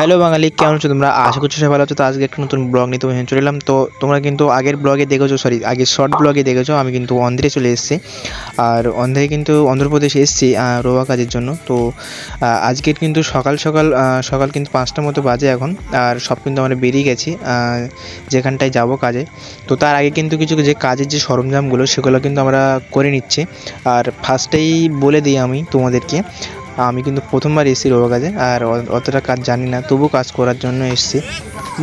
Hello বাঙালি, কেমন আছো তোমরা? আশা করছ সবাই ভালো আছো। তো আজকে একটা নতুন ব্লগ নিয়ে তোমায় চলে এলাম। তো তোমরা কিন্তু আগের ব্লগে দেখেছ সরি আগের শর্ট ব্লগে দেখেছ, আমি কিন্তু অন্ধ্রে চলে এসেছি। আর অন্ধ্রে কিন্তু অন্ধ্রপ্রদেশ এসেছি রোয়া কাজের জন্য। তো আজকের কিন্তু সকাল সকাল সকাল কিন্তু পাঁচটার মতো বাজে এখন। আর সব কিন্তু আমরা বেরিয়ে গেছি যেখানটায় যাব কাজে। তো তার আগে কিন্তু কিছু যে কাজের যে সরঞ্জামগুলো, সেগুলো কিন্তু আমরা করে নিচ্ছি। আর ফার্স্টেই বলে দিই আমি তোমাদেরকে আমি কিন্তু প্রথমবার এসেছি রোবা কাজে, আর অতটা কাজ জানি না তবু কাজ করার জন্য এসেছি।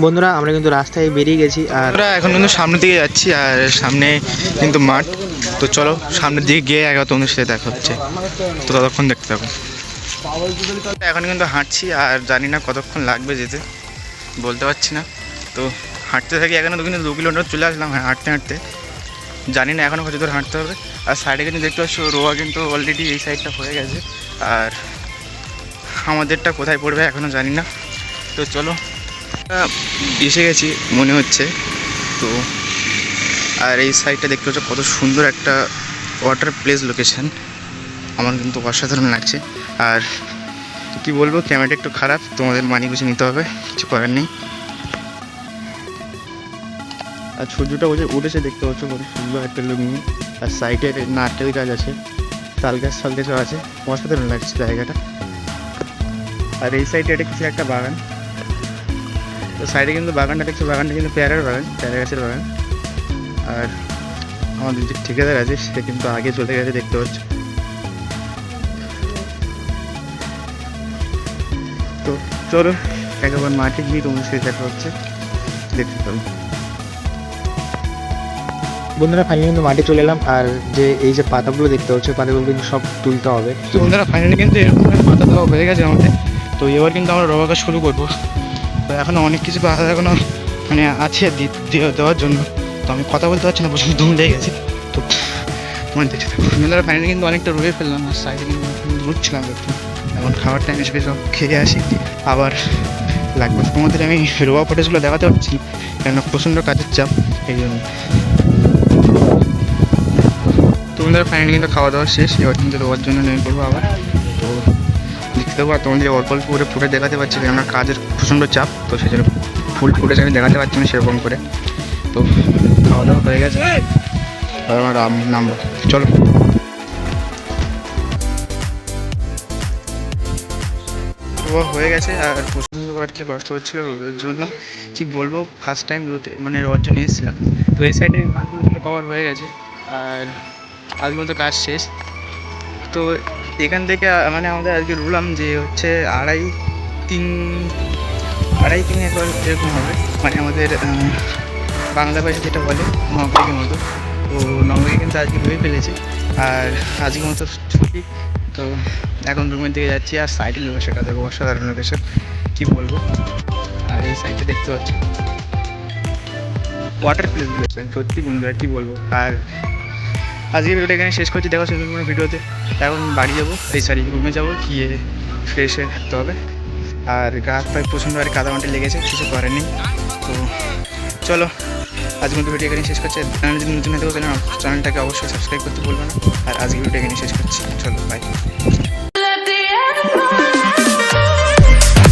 বন্ধুরা, আমরা কিন্তু রাস্তায় বেরিয়ে গেছি, আর আমরা এখন কিন্তু সামনের দিকে যাচ্ছি, আর সামনে কিন্তু মাঠ। তো চলো, সামনের দিকে গিয়ে একবার তোমাদের সাথে দেখা হচ্ছে। তো ততক্ষণ দেখতে থাকো। এখন কিন্তু হাঁটছি, আর জানি না কতক্ষণ লাগবে যেতে, বলতে পারছি না। তো হাঁটতে থাকি, এখানে তো কিন্তু দু কিলোমিটার চলে আসলাম হ্যাঁ হাঁটতে হাঁটতে। জানি না এখনও কত দূর হাঁটতে হবে। আর সাইডে কিন্তু দেখতে পাচ্ছ, রোয়া কিন্তু অলরেডি এই সাইডটা হয়ে গেছে। আর আমাদেরটা কোথায় পড়বে এখনও জানি না। তো চলো এসে গেছি মনে হচ্ছে। তো, আর এই সাইডটা দেখতে পাচ্ছ কত সুন্দর একটা ওয়াটার প্লেস লোকেশন আমার কিন্তু অসাধারণ লাগছে। আর কি বলব ক্যামেরাটা একটু খারাপ, তোমাদের মানি গুছে নিতে হবে, কিছু করার নেই। আর সূর্যটা উঠে উঠেছে, দেখতে পাচ্ছ কত সুন্দর একটা লুঙ্গি আর সাইডে নারকেল গাছ আছে। তাল গাছ ফাল গাছও আছে অসাধারণ লাগছে জায়গাটা। আর এই সাইডে এটা কিছু একটা বাগান। তো সাইডে কিন্তু বাগানটা দেখছ, বাগানটা কিন্তু পেয়ারার বাগান, পেয়ারা গাছের বাগান। আর আমাদের যে ঠিকাদার আছে, সে কিন্তু আগে চলে গেছে, দেখতে পাচ্ছ। তো চলো একবার মাঠে গিয়ে তোমার সাথে দেখা হচ্ছে। দেখতে পাবো বন্ধুরা ফাইনালি কিন্তু মাঠে চলে এলাম। আর যে, এই যে পাতাগুলো দেখতে হচ্ছে পাতাগুলো কিন্তু সব তুলতে হবে। তো বন্ধুরা ফাইনালি কিন্তু এরকম পাতা দেওয়া হয়ে গেছে আমাদের। তো এবার কিন্তু আমরা রবা কাজ শুরু করব। তো এখনও অনেক কিছু পাতা এখনও মানে আছে দেওয়ার জন্য। তো আমি কথা বলতে পারছি না প্রচুর ধুম লেগে গেছে। তো দেখতে থাকো। বন্ধুরা ফাইনালি কিন্তু অনেকটা রয়ে ফেললাম। আর সাইডে কিন্তু ঘুরছিলাম একটু। এখন খাবার টাইম এসে সব খেয়ে আসি। আবার লাগবে। তোমাদের আমি রোয়া ফটেজগুলো দেখাতে পারছি কেন প্রচণ্ড কাজের চাপ, এই জন্য। তোমাদের ফাইনালি কিন্তু খাওয়া দাওয়া শেষ, এবার কিন্তু রোয়ার জন্য নেমে পড়ব আবার। তো দেখতে পাবো আর তোমাদের অল্প অল্প করে ফুটে দেখাতে পারছি আমার কাজের প্রচণ্ড চাপ, তো সেই জন্য ফুল ফুটেজ আমি দেখাতে পারছি না সেরকম করে। তো খাওয়া দাওয়া হয়ে গেছে। আমার নামবো। চলো। হয়ে গেছে আর প্রচণ্ড একটা কষ্ট হচ্ছিল রোদের জন্য। কি বলব ফার্স্ট টাইম রোদে মানে রোয়ার জন্য এসেছিলাম। তো এই সাইডে কভার হয়ে গেছে। আর আজ মতো কাজ শেষ। তো এখান থেকে মানে আমাদের আজকে রুলাম যে হচ্ছে আড়াই তিন আড়াই তিন একবার এরকম হবে। মানে আমাদের বাংলা ভাষা যেটা বলে নবকের মতো। তো নবকে কিন্তু আজকে ভেবে ফেলেছে। আর আজকে মতো ছুটি। তো এখন রুমের দিকে যাচ্ছি, আর সাইডে লোকেশনটা দেখো, অসাধারণ লোকেশন কী বলব? আর এই সাইডটা দেখতে পাচ্ছি। ওয়াটার প্লেস লোকেশন সত্যি বন্ধুরা, কী বলব? আর আজকে ভিডিওটা এখানে শেষ করছি। দেখো নতুন কোনো ভিডিওতে। এখন বাড়ি যাব, এই সরি রুমে যাব, গিয়ে ফ্রেশ হয়ে থাকতে হবে। আর গাছ পায়ে প্রচণ্ড আর কাদা মাটি লেগেছে, কিছু করেনি তো চলো আজকে মতো ভিডিও এখানে শেষ করছে। চ্যানেল যদি নতুন হয়ে থাকো চ্যানেলটাকে অবশ্যই সাবস্ক্রাইব করতে বলব না। আর আজকে ভিডিও এখানে শেষ করছি। চলো বাই